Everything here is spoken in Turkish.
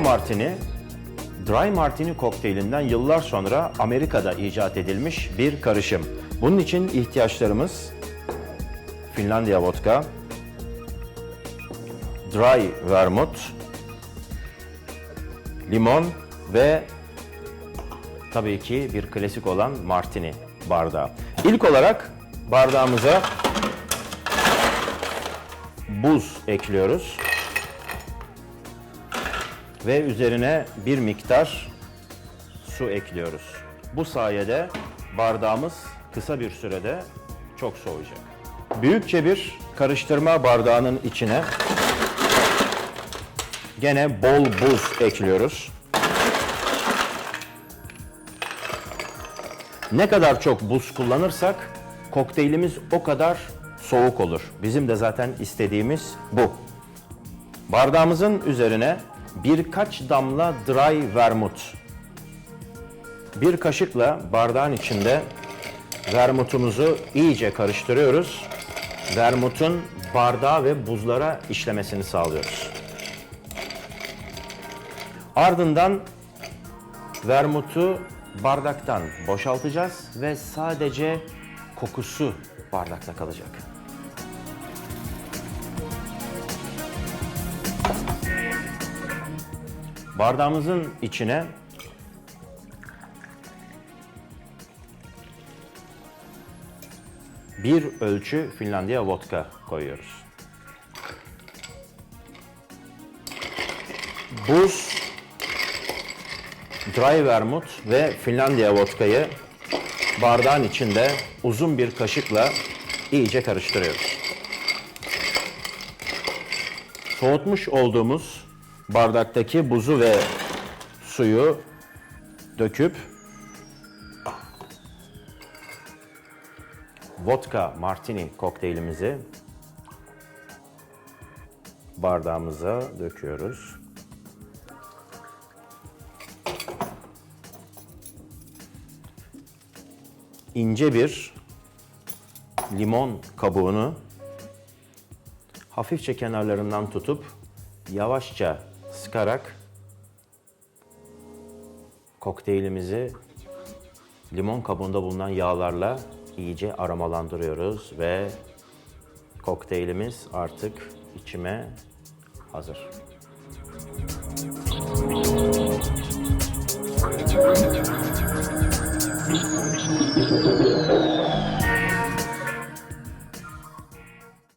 Martini, Dry Martini kokteylinden yıllar sonra Amerika'da icat edilmiş bir karışım. Bunun için ihtiyaçlarımız Finlandiya vodka, Dry Vermouth, limon ve tabii ki bir klasik olan Martini bardağı. İlk olarak bardağımıza buz ekliyoruz. Ve üzerine bir miktar su ekliyoruz. Bu sayede bardağımız kısa bir sürede çok soğuyacak. Büyükçe bir karıştırma bardağının içine gene bol buz ekliyoruz. Ne kadar çok buz kullanırsak kokteylimiz o kadar soğuk olur. Bizim de zaten istediğimiz bu. Bardağımızın üzerine birkaç damla dry vermouth. Bir kaşıkla bardağın içinde vermutumuzu iyice karıştırıyoruz. Vermutun bardağa ve buzlara işlemesini sağlıyoruz. Ardından vermutu bardaktan boşaltacağız ve sadece kokusu bardakta kalacak. Bardağımızın içine bir ölçü Finlandiya vodka koyuyoruz. Buz, dry vermouth ve Finlandiya vodkayı bardağın içinde uzun bir kaşıkla iyice karıştırıyoruz. Soğutmuş olduğumuz bardaktaki buzu ve suyu döküp vodka martini kokteylimizi bardağımıza döküyoruz. ince bir limon kabuğunu hafifçe kenarlarından tutup yavaşça sıkarak kokteylimizi limon kabuğunda bulunan yağlarla iyice aromalandırıyoruz ve kokteylimiz artık içime hazır.